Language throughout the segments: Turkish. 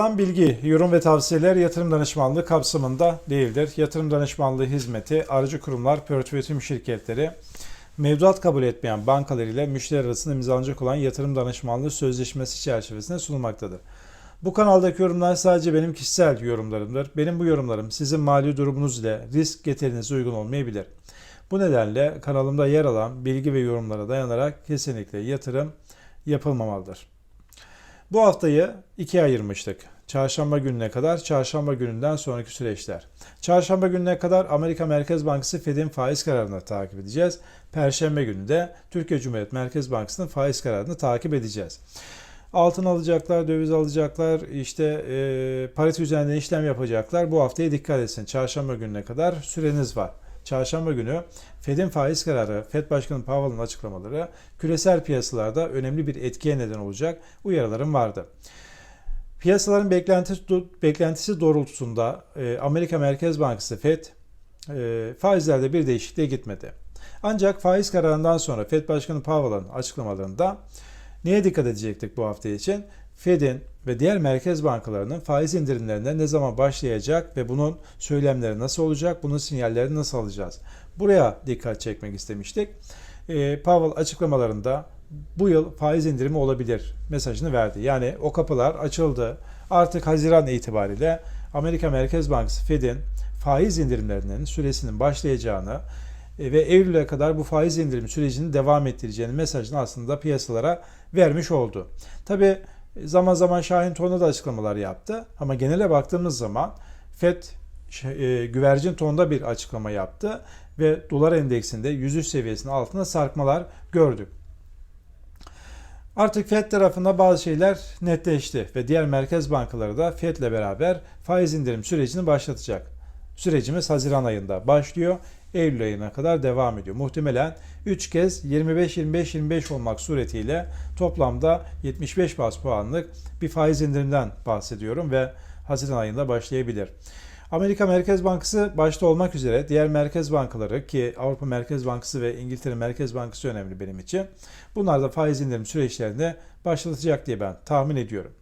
alan bilgi, yorum ve tavsiyeler yatırım danışmanlığı kapsamında değildir. Yatırım danışmanlığı hizmeti aracı kurumlar, portföy yönetim şirketleri, mevduat kabul etmeyen bankalar ile müşteri arasında imzalanacak olan yatırım danışmanlığı sözleşmesi çerçevesinde sunulmaktadır. Bu kanaldaki yorumlar sadece benim kişisel yorumlarımdır. Benim bu yorumlarım sizin mali durumunuz ile risk getirinize uygun olmayabilir. Bu nedenle kanalımda yer alan bilgi ve yorumlara dayanarak kesinlikle yatırım yapılmamalıdır. Bu haftayı ikiye ayırmıştık. Çarşamba gününe kadar, çarşamba gününden sonraki süreçler. Çarşamba gününe kadar Amerika Merkez Bankası Fed'in faiz kararını takip edeceğiz. Perşembe günü de Türkiye Cumhuriyet Merkez Bankası'nın faiz kararını takip edeceğiz. Altın alacaklar, döviz alacaklar, işte e, parite üzerinden işlem yapacaklar. Bu haftaya dikkat etsin. Çarşamba gününe kadar süreniz var. Çarşamba günü Fed'in faiz kararı, Fed Başkanı Powell'ın açıklamaları küresel piyasalarda önemli bir etkiye neden olacak uyarılarım vardı. Piyasaların beklentisi, doğrultusunda e, Amerika Merkez Bankası Fed e, faizlerde bir değişikliğe gitmedi. Ancak faiz kararından sonra Fed Başkanı Powell'ın açıklamalarında neye dikkat edecektik bu hafta için? Fed'in ve diğer merkez bankalarının faiz indirimlerine ne zaman başlayacak ve bunun söylemleri nasıl olacak, bunun sinyallerini nasıl alacağız? Buraya dikkat çekmek istemiştik. E, Powell açıklamalarında bu yıl faiz indirimi olabilir mesajını verdi. Yani o kapılar açıldı. Artık Haziran itibariyle Amerika Merkez Bankası Fed'in faiz indirimlerinin süresinin başlayacağını e, ve Eylül'e kadar bu faiz indirim sürecini devam ettireceğini mesajını aslında piyasalara vermiş oldu. Tabi zaman zaman Şahin Ton'da da açıklamalar yaptı ama genele baktığımız zaman Fed e, güvercin tonda bir açıklama yaptı ve dolar endeksinde 103 seviyesinin altına sarkmalar gördük. Artık Fed tarafında bazı şeyler netleşti ve diğer merkez bankaları da Fed ile beraber faiz indirim sürecini başlatacak. Sürecimiz Haziran ayında başlıyor. Eylül ayına kadar devam ediyor. Muhtemelen 3 kez 25-25-25 olmak suretiyle toplamda 75 bas puanlık bir faiz indirimden bahsediyorum ve Haziran ayında başlayabilir. Amerika Merkez Bankası başta olmak üzere diğer merkez bankaları ki Avrupa Merkez Bankası ve İngiltere Merkez Bankası önemli benim için. Bunlar da faiz indirim süreçlerini başlatacak diye ben tahmin ediyorum.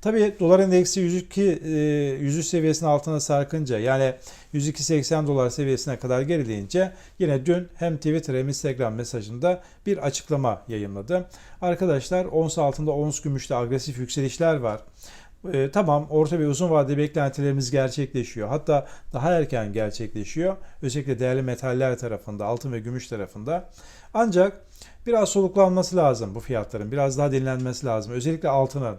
Tabii dolar endeksi 102 103 seviyesinin altına sarkınca yani 102.80 dolar seviyesine kadar gerileyince yine dün hem Twitter hem Instagram mesajında bir açıklama yayınladı. Arkadaşlar ons altında ons gümüşte agresif yükselişler var. E, tamam orta ve uzun vadeli beklentilerimiz gerçekleşiyor. Hatta daha erken gerçekleşiyor. Özellikle değerli metaller tarafında, altın ve gümüş tarafında. Ancak biraz soluklanması lazım bu fiyatların. Biraz daha dinlenmesi lazım. Özellikle altının.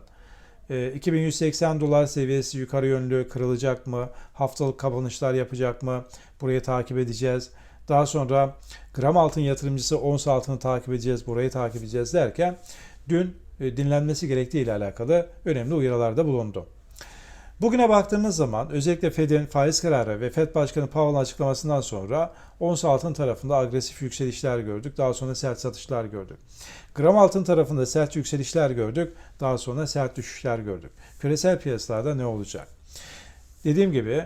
E, 2180 dolar seviyesi yukarı yönlü kırılacak mı? Haftalık kapanışlar yapacak mı? Burayı takip edeceğiz. Daha sonra gram altın yatırımcısı ons altını takip edeceğiz, burayı takip edeceğiz derken dün e, dinlenmesi gerektiği ile alakalı önemli uyarılarda bulundu. Bugüne baktığımız zaman özellikle Fed'in faiz kararı ve Fed Başkanı Powell'ın açıklamasından sonra ons altın tarafında agresif yükselişler gördük. Daha sonra sert satışlar gördük. Gram altın tarafında sert yükselişler gördük. Daha sonra sert düşüşler gördük. Küresel piyasalarda ne olacak? Dediğim gibi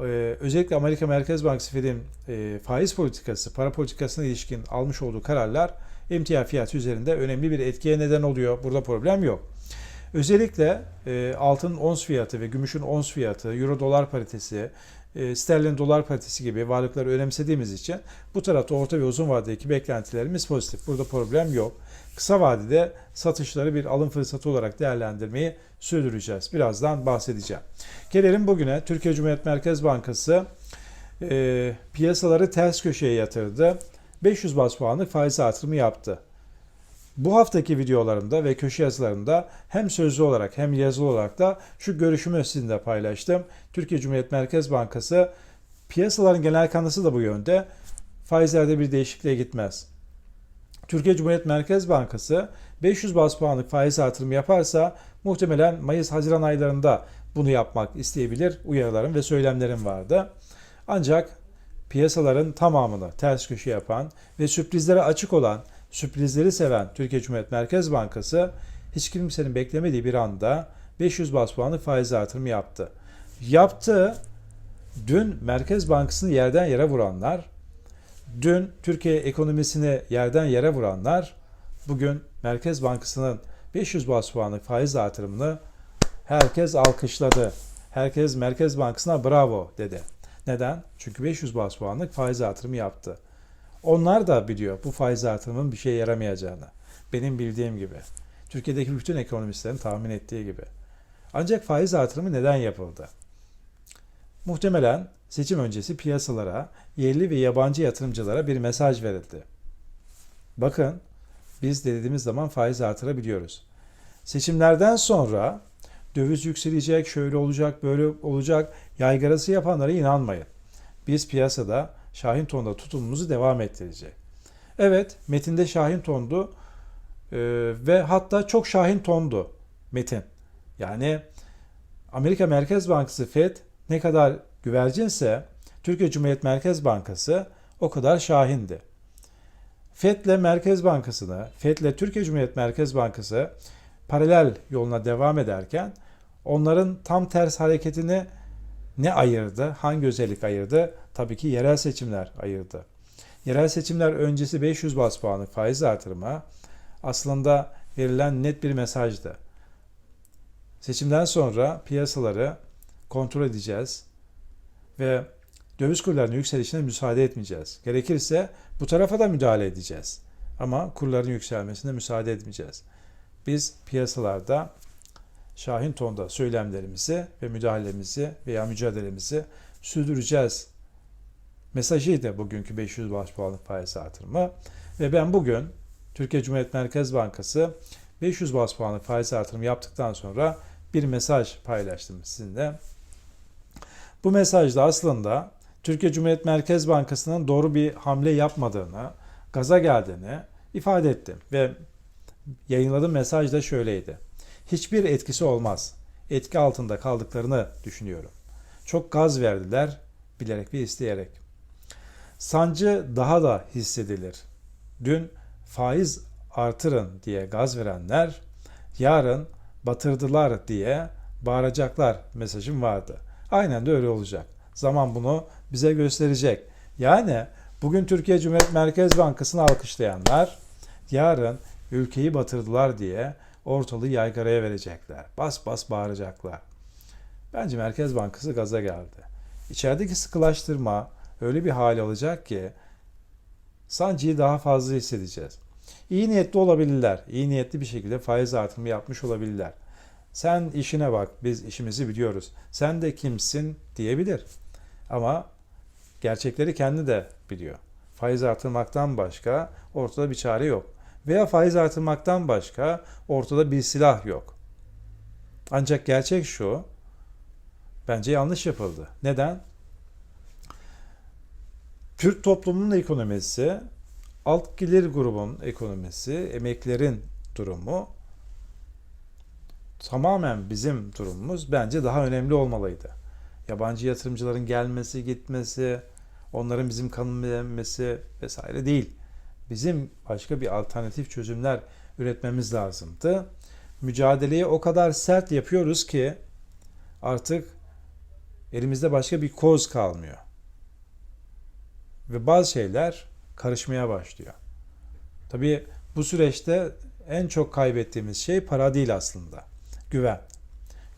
e, özellikle Amerika Merkez Bankası Fed'in e, faiz politikası, para politikasına ilişkin almış olduğu kararlar emtia fiyatı üzerinde önemli bir etkiye neden oluyor. Burada problem yok. Özellikle e, altın ons fiyatı ve gümüşün ons fiyatı, euro dolar paritesi, e, sterlin dolar paritesi gibi varlıkları önemsediğimiz için bu tarafta orta ve uzun vadedeki beklentilerimiz pozitif. Burada problem yok. Kısa vadede satışları bir alım fırsatı olarak değerlendirmeyi sürdüreceğiz. Birazdan bahsedeceğim. Gelelim bugüne. Türkiye Cumhuriyet Merkez Bankası e, piyasaları ters köşeye yatırdı. 500 bas puanlık faiz artırımı yaptı. Bu haftaki videolarımda ve köşe yazılarımda hem sözlü olarak hem yazılı olarak da şu görüşümü sizinle paylaştım. Türkiye Cumhuriyet Merkez Bankası piyasaların genel kanısı da bu yönde. Faizlerde bir değişikliğe gitmez. Türkiye Cumhuriyet Merkez Bankası 500 bas puanlık faiz artırımı yaparsa muhtemelen Mayıs-Haziran aylarında bunu yapmak isteyebilir uyarılarım ve söylemlerim vardı. Ancak piyasaların tamamını ters köşe yapan ve sürprizlere açık olan, sürprizleri seven Türkiye Cumhuriyet Merkez Bankası hiç kimsenin beklemediği bir anda 500 bas puanlık faiz artırımı yaptı. Yaptı. Dün Merkez Bankası'nı yerden yere vuranlar, dün Türkiye ekonomisini yerden yere vuranlar, bugün Merkez Bankası'nın 500 bas puanlık faiz artırımını Herkes alkışladı. Herkes Merkez Bankası'na bravo dedi. Neden? Çünkü 500 bas puanlık faiz artırımı yaptı. Onlar da biliyor bu faiz artırımının bir şeye yaramayacağını. Benim bildiğim gibi. Türkiye'deki bütün ekonomistlerin tahmin ettiği gibi. Ancak faiz artırımı neden yapıldı? Muhtemelen seçim öncesi piyasalara, yerli ve yabancı yatırımcılara bir mesaj verildi. Bakın, biz de dediğimiz zaman faiz artırabiliyoruz. Seçimlerden sonra döviz yükselecek, şöyle olacak, böyle olacak yaygarası yapanlara inanmayın. Biz piyasada Şahin Ton'da tutumumuzu devam ettirecek. Evet, metinde Şahin Ton'du ee, ve hatta çok Şahin Ton'du metin. Yani Amerika Merkez Bankası Fed ne kadar güvercinse Türkiye Cumhuriyet Merkez Bankası o kadar şahindi. FED'le Merkez Bankası'nı, FED'le Türkiye Cumhuriyet Merkez Bankası paralel yoluna devam ederken onların tam ters hareketini ne ayırdı? Hangi özellik ayırdı? Tabii ki yerel seçimler ayırdı. Yerel seçimler öncesi 500 bas puanlık faiz artırımı aslında verilen net bir mesajdı. Seçimden sonra piyasaları kontrol edeceğiz ve döviz kurlarının yükselişine müsaade etmeyeceğiz. Gerekirse bu tarafa da müdahale edeceğiz. Ama kurların yükselmesine müsaade etmeyeceğiz. Biz piyasalarda Şahin tonda söylemlerimizi ve müdahalemizi veya mücadelemizi sürdüreceğiz. Mesajıydı bugünkü 500 baş puanlık faiz artırımı. Ve ben bugün Türkiye Cumhuriyet Merkez Bankası 500 bas puanlık faiz artırımı yaptıktan sonra bir mesaj paylaştım sizinle. Bu mesajda aslında Türkiye Cumhuriyet Merkez Bankası'nın doğru bir hamle yapmadığını, gaza geldiğini ifade ettim ve yayınladığım mesaj da şöyleydi. Hiçbir etkisi olmaz. Etki altında kaldıklarını düşünüyorum. Çok gaz verdiler bilerek ve isteyerek. Sancı daha da hissedilir. Dün faiz artırın diye gaz verenler yarın batırdılar diye bağıracaklar mesajım vardı. Aynen de öyle olacak. Zaman bunu bize gösterecek. Yani bugün Türkiye Cumhuriyet Merkez Bankası'nı alkışlayanlar yarın ülkeyi batırdılar diye ortalığı yaygaraya verecekler. Bas bas bağıracaklar. Bence Merkez Bankası gaza geldi. İçerideki sıkılaştırma öyle bir hal alacak ki sancıyı daha fazla hissedeceğiz. İyi niyetli olabilirler. İyi niyetli bir şekilde faiz artırımı yapmış olabilirler. Sen işine bak, biz işimizi biliyoruz. Sen de kimsin diyebilir. Ama gerçekleri kendi de biliyor. Faiz artırmaktan başka ortada bir çare yok. Veya faiz artırmaktan başka ortada bir silah yok. Ancak gerçek şu, bence yanlış yapıldı. Neden? Türk toplumunun ekonomisi, alt gelir grubun ekonomisi, emeklerin durumu tamamen bizim durumumuz bence daha önemli olmalıydı. Yabancı yatırımcıların gelmesi, gitmesi, onların bizim kanımlenmesi vesaire değil. Bizim başka bir alternatif çözümler üretmemiz lazımdı. Mücadeleyi o kadar sert yapıyoruz ki artık elimizde başka bir koz kalmıyor. Ve bazı şeyler karışmaya başlıyor. Tabii bu süreçte en çok kaybettiğimiz şey para değil aslında. Güven.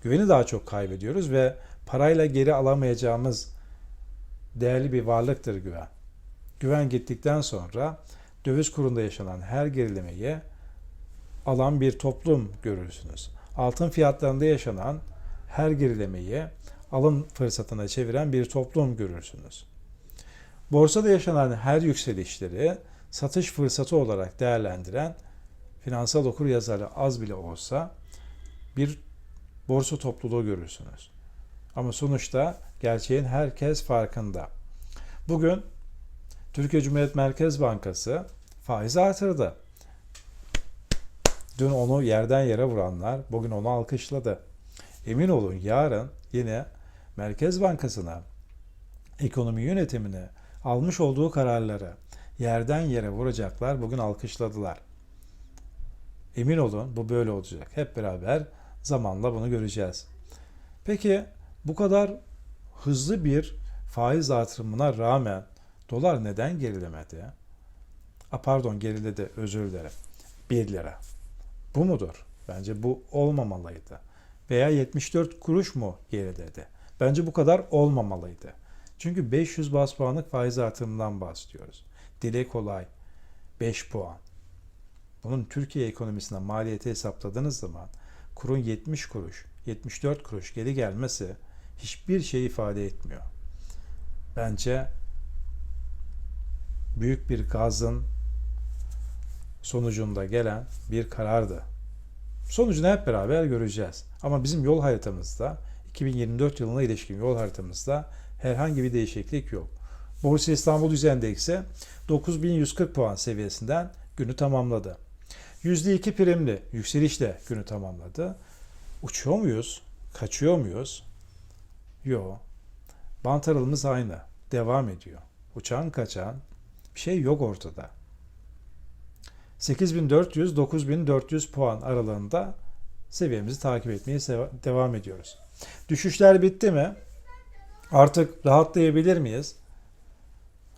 Güveni daha çok kaybediyoruz ve parayla geri alamayacağımız değerli bir varlıktır güven. Güven gittikten sonra döviz kurunda yaşanan her gerilemeyi alan bir toplum görürsünüz. Altın fiyatlarında yaşanan her gerilemeyi alım fırsatına çeviren bir toplum görürsünüz. Borsada yaşanan her yükselişleri satış fırsatı olarak değerlendiren finansal okur yazarı az bile olsa bir borsa topluluğu görürsünüz. Ama sonuçta gerçeğin herkes farkında. Bugün Türkiye Cumhuriyet Merkez Bankası faiz artırdı. Dün onu yerden yere vuranlar bugün onu alkışladı. Emin olun yarın yine Merkez Bankası'na ekonomi yönetimini almış olduğu kararları yerden yere vuracaklar. Bugün alkışladılar. Emin olun bu böyle olacak. Hep beraber zamanla bunu göreceğiz. Peki bu kadar hızlı bir faiz artırımına rağmen dolar neden gerilemedi? A pardon geriledi özür dilerim. 1 lira. Bu mudur? Bence bu olmamalıydı. veya 74 kuruş mu geriledi? Bence bu kadar olmamalıydı. Çünkü 500 bas puanlık faiz artırımından bahsediyoruz. Dile kolay 5 puan. Bunun Türkiye ekonomisine maliyeti hesapladığınız zaman kurun 70 kuruş, 74 kuruş geri gelmesi hiçbir şey ifade etmiyor. Bence büyük bir gazın sonucunda gelen bir karardı. Sonucunu hep beraber göreceğiz. Ama bizim yol haritamızda 2024 yılına ilişkin yol haritamızda herhangi bir değişiklik yok. Borsa İstanbul Yüz Endeksi 9140 puan seviyesinden günü tamamladı. %2 primli yükselişle günü tamamladı. Uçuyor muyuz? Kaçıyor muyuz? Yok. Bant aralığımız aynı. Devam ediyor. Uçan kaçan bir şey yok ortada. 8400-9400 puan aralığında seviyemizi takip etmeye devam ediyoruz. Düşüşler bitti mi? Artık rahatlayabilir miyiz?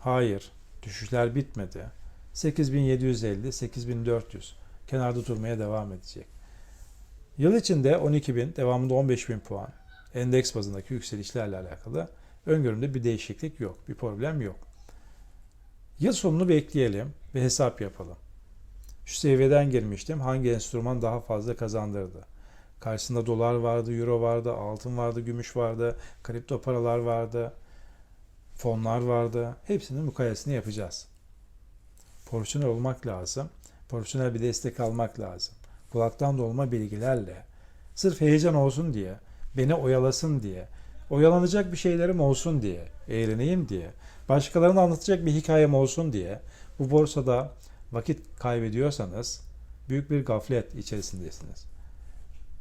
Hayır. Düşüşler bitmedi. 8750-8400 kenarda durmaya devam edecek. Yıl içinde 12.000, devamında 15.000 puan endeks bazındaki yükselişlerle alakalı öngörümde bir değişiklik yok, bir problem yok. Yıl sonunu bekleyelim ve hesap yapalım. Şu seviyeden girmiştim. Hangi enstrüman daha fazla kazandırdı? Karşısında dolar vardı, euro vardı, altın vardı, gümüş vardı, kripto paralar vardı, fonlar vardı. Hepsinin mukayesini yapacağız. Profesyonel olmak lazım. Profesyonel bir destek almak lazım. Kulaktan dolma bilgilerle. Sırf heyecan olsun diye, beni oyalasın diye, oyalanacak bir şeylerim olsun diye, eğleneyim diye, başkalarına anlatacak bir hikayem olsun diye bu borsada vakit kaybediyorsanız büyük bir gaflet içerisindesiniz.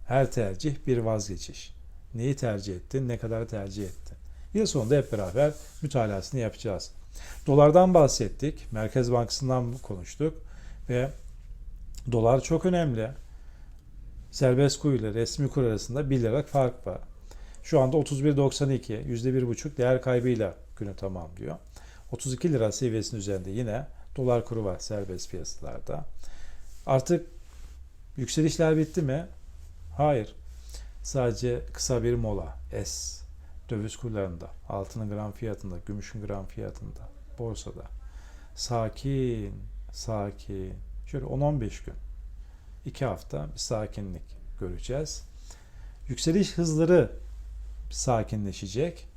Her tercih bir vazgeçiş. Neyi tercih ettin, ne kadar tercih ettin? Yıl sonunda hep beraber mütalasını yapacağız. Dolardan bahsettik, Merkez Bankası'ndan konuştuk ve dolar çok önemli. Serbest kur ile resmi kur arasında 1 liralık fark var. Şu anda 31.92, %1,5 değer kaybıyla günü tamamlıyor. 32 lira seviyesinin üzerinde yine dolar kuru var serbest piyasalarda. Artık yükselişler bitti mi? Hayır. Sadece kısa bir mola. S. Döviz kurlarında, altının gram fiyatında, gümüşün gram fiyatında, borsada. Sakin, sakin. Şöyle 10-15 gün. 2 hafta bir sakinlik göreceğiz. Yükseliş hızları sakinleşecek.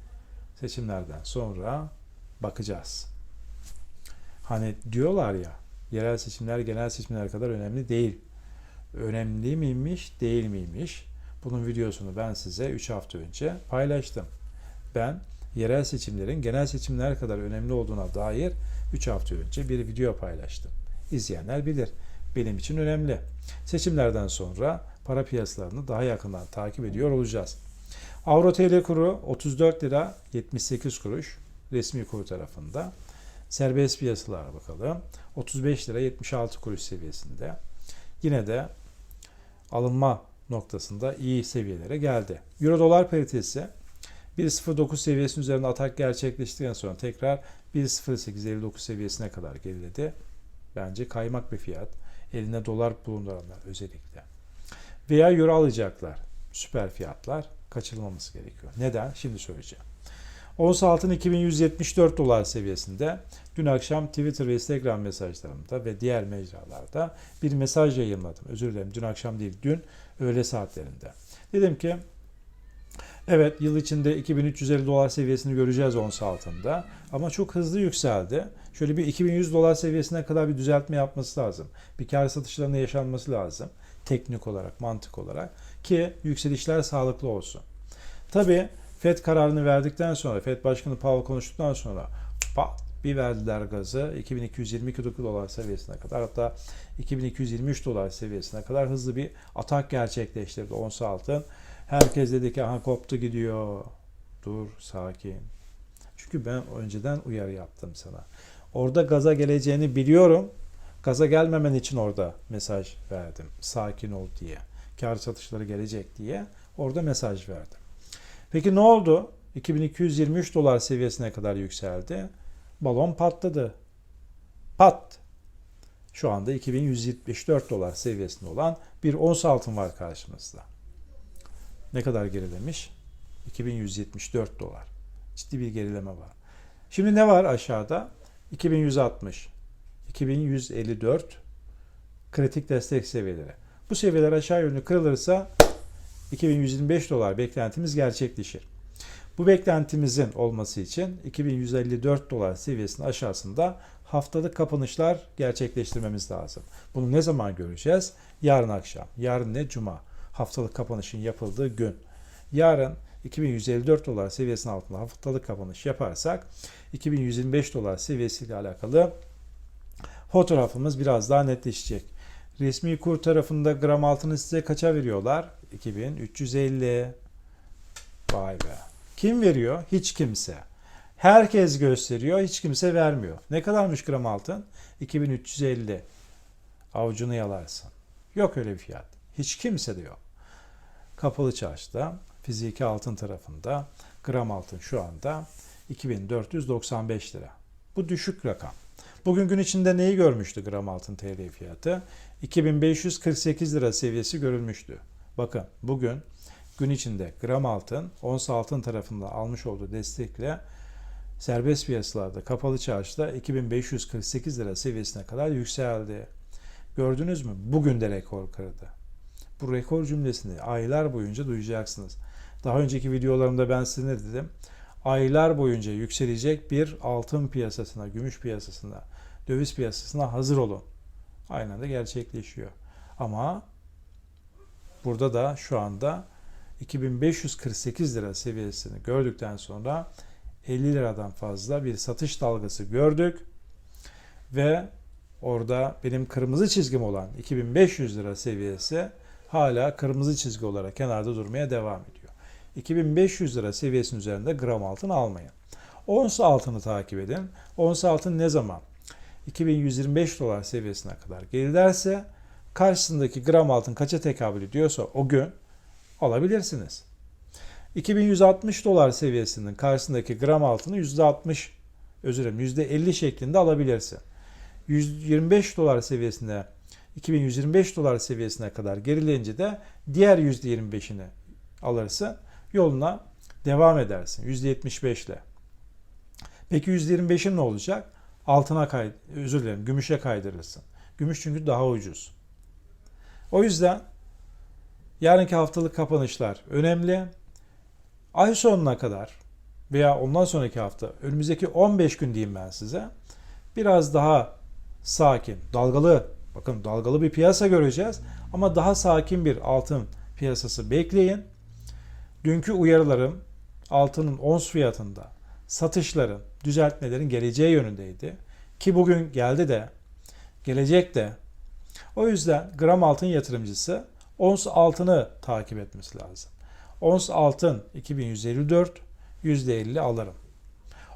Seçimlerden sonra bakacağız. Hani diyorlar ya yerel seçimler genel seçimler kadar önemli değil. Önemli miymiş, değil miymiş? Bunun videosunu ben size 3 hafta önce paylaştım. Ben yerel seçimlerin genel seçimler kadar önemli olduğuna dair 3 hafta önce bir video paylaştım. İzleyenler bilir. Benim için önemli. Seçimlerden sonra para piyasalarını daha yakından takip ediyor olacağız. Avro TL kuru 34 lira 78 kuruş resmi kur tarafında. Serbest piyasalara bakalım. 35 lira 76 kuruş seviyesinde. Yine de alınma noktasında iyi seviyelere geldi. Euro dolar paritesi 1.09 seviyesinin üzerinde atak gerçekleştikten sonra tekrar 1.0859 seviyesine kadar geriledi. Bence kaymak bir fiyat. Elinde dolar bulunduranlar özellikle. Veya euro alacaklar. Süper fiyatlar kaçırılmaması gerekiyor. Neden? Şimdi söyleyeceğim. Ons altın 2174 dolar seviyesinde. Dün akşam Twitter ve Instagram mesajlarımda ve diğer mecralarda bir mesaj yayınladım. Özür dilerim dün akşam değil dün öğle saatlerinde. Dedim ki evet yıl içinde 2350 dolar seviyesini göreceğiz ons altında ama çok hızlı yükseldi. Şöyle bir 2100 dolar seviyesine kadar bir düzeltme yapması lazım. Bir kar satışlarında yaşanması lazım. Teknik olarak, mantık olarak ki yükselişler sağlıklı olsun. Tabii FED kararını verdikten sonra, FED Başkanı Powell konuştuktan sonra pat bir verdiler gazı 2222 dolar seviyesine kadar hatta 2223 dolar seviyesine kadar hızlı bir atak gerçekleştirdi ons altın. Herkes dedi ki aha koptu gidiyor. Dur sakin. Çünkü ben önceden uyarı yaptım sana. Orada gaza geleceğini biliyorum. Gaza gelmemen için orada mesaj verdim. Sakin ol diye. Kar satışları gelecek diye orada mesaj verdim. Peki ne oldu? 2223 dolar seviyesine kadar yükseldi. Balon patladı. Pat. Şu anda 2174 dolar seviyesinde olan bir ons altın var karşımızda. Ne kadar gerilemiş? 2174 dolar. Ciddi bir gerileme var. Şimdi ne var aşağıda? 2160, 2154 kritik destek seviyeleri. Bu seviyeler aşağı yönlü kırılırsa 2125 dolar beklentimiz gerçekleşir. Bu beklentimizin olması için 2154 dolar seviyesinin aşağısında haftalık kapanışlar gerçekleştirmemiz lazım. Bunu ne zaman göreceğiz? Yarın akşam. Yarın ne? Cuma. Haftalık kapanışın yapıldığı gün. Yarın 2154 dolar seviyesinin altında haftalık kapanış yaparsak 2125 dolar seviyesiyle alakalı fotoğrafımız biraz daha netleşecek. Resmi kur tarafında gram altını size kaça veriyorlar? 2350. Vay be. Kim veriyor? Hiç kimse. Herkes gösteriyor, hiç kimse vermiyor. Ne kadarmış gram altın? 2350. Avucunu yalarsın. Yok öyle bir fiyat. Hiç kimse de yok. Kapalı çarşıda, fiziki altın tarafında gram altın şu anda 2495 lira. Bu düşük rakam. Bugün gün içinde neyi görmüştü gram altın TL fiyatı? 2548 lira seviyesi görülmüştü. Bakın bugün gün içinde gram altın, ons altın tarafında almış olduğu destekle serbest piyasalarda kapalı çarşıda 2548 lira seviyesine kadar yükseldi. Gördünüz mü? Bugün de rekor kırdı. Bu rekor cümlesini aylar boyunca duyacaksınız. Daha önceki videolarımda ben size ne dedim? Aylar boyunca yükselecek bir altın piyasasına, gümüş piyasasına, döviz piyasasına hazır olun. Aynen de gerçekleşiyor. Ama burada da şu anda 2548 lira seviyesini gördükten sonra 50 liradan fazla bir satış dalgası gördük ve orada benim kırmızı çizgim olan 2500 lira seviyesi hala kırmızı çizgi olarak kenarda durmaya devam ediyor. 2500 lira seviyesinin üzerinde gram altın almayın. Ons altını takip edin. Ons altın ne zaman 2125 dolar seviyesine kadar gerilerse karşısındaki gram altın kaça tekabül ediyorsa o gün alabilirsiniz. 2160 dolar seviyesinin karşısındaki gram altını %60 özür dilerim %50 şeklinde alabilirsin. 125 dolar seviyesinde 2125 dolar seviyesine kadar gerileyince de diğer %25'ini alırsın. Yoluna devam edersin %75 ile. Peki %25'in ne olacak? Altına kay özür dilerim gümüşe kaydırırsın. Gümüş çünkü daha ucuz. O yüzden yarınki haftalık kapanışlar önemli. Ay sonuna kadar veya ondan sonraki hafta önümüzdeki 15 gün diyeyim ben size. Biraz daha sakin, dalgalı, bakın dalgalı bir piyasa göreceğiz ama daha sakin bir altın piyasası bekleyin. Dünkü uyarılarım altının ons fiyatında satışların, düzeltmelerin geleceği yönündeydi. Ki bugün geldi de, gelecek de. O yüzden gram altın yatırımcısı ons altını takip etmesi lazım. Ons altın 2154, %50 alırım.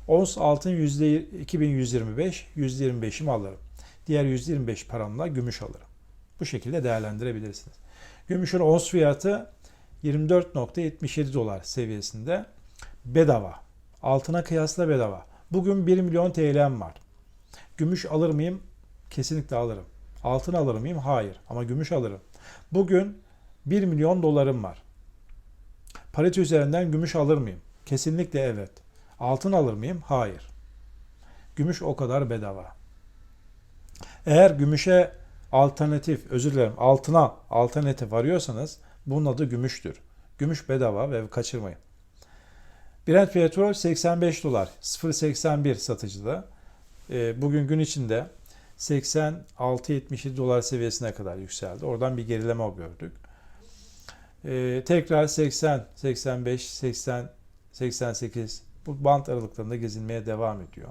Ons altın %2125, %25'imi alırım. Diğer %25 paramla gümüş alırım. Bu şekilde değerlendirebilirsiniz. Gümüşün ons fiyatı 24.77 dolar seviyesinde bedava. Altına kıyasla bedava. Bugün 1 milyon TL'm var. Gümüş alır mıyım? Kesinlikle alırım. Altın alır mıyım? Hayır. Ama gümüş alırım. Bugün 1 milyon dolarım var. Parite üzerinden gümüş alır mıyım? Kesinlikle evet. Altın alır mıyım? Hayır. Gümüş o kadar bedava. Eğer gümüşe alternatif, özür dilerim altına alternatif arıyorsanız bunun adı gümüştür. Gümüş bedava ve kaçırmayın. Brent petrol 85 dolar 0.81 satıcıda. E, bugün gün içinde 86-77 dolar seviyesine kadar yükseldi. Oradan bir gerileme gördük. E, tekrar 80, 85, 80, 88 bu bant aralıklarında gezinmeye devam ediyor.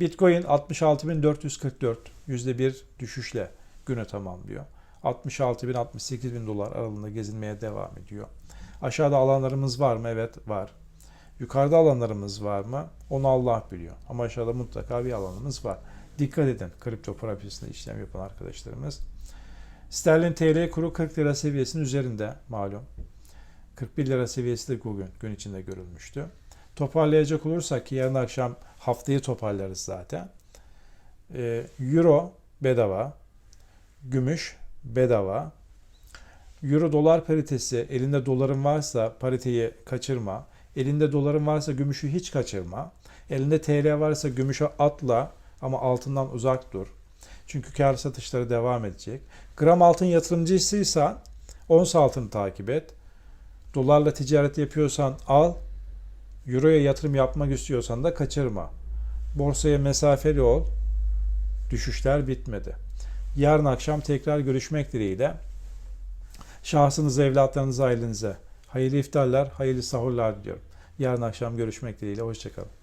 Bitcoin 66.444 %1 düşüşle günü tamamlıyor. 66.000 68.000 dolar aralığında gezinmeye devam ediyor. Aşağıda alanlarımız var mı? Evet var. Yukarıda alanlarımız var mı? Onu Allah biliyor. Ama aşağıda mutlaka bir alanımız var. Dikkat edin kripto para piyasasında işlem yapan arkadaşlarımız. Sterlin TL kuru 40 lira seviyesinin üzerinde malum. 41 lira seviyesi de bugün gün içinde görülmüştü. Toparlayacak olursak ki yarın akşam haftayı toparlarız zaten. Ee, Euro bedava, gümüş bedava, Euro dolar paritesi elinde doların varsa pariteyi kaçırma. Elinde doların varsa gümüşü hiç kaçırma. Elinde TL varsa gümüşe atla ama altından uzak dur. Çünkü kar satışları devam edecek. Gram altın yatırımcısıysan ons altını takip et. Dolarla ticaret yapıyorsan al. Euroya yatırım yapmak istiyorsan da kaçırma. Borsaya mesafeli ol. Düşüşler bitmedi. Yarın akşam tekrar görüşmek dileğiyle. Şahsınıza, evlatlarınıza, ailenize hayırlı iftarlar, hayırlı sahurlar diliyorum. Yarın akşam görüşmek dileğiyle. Hoşçakalın.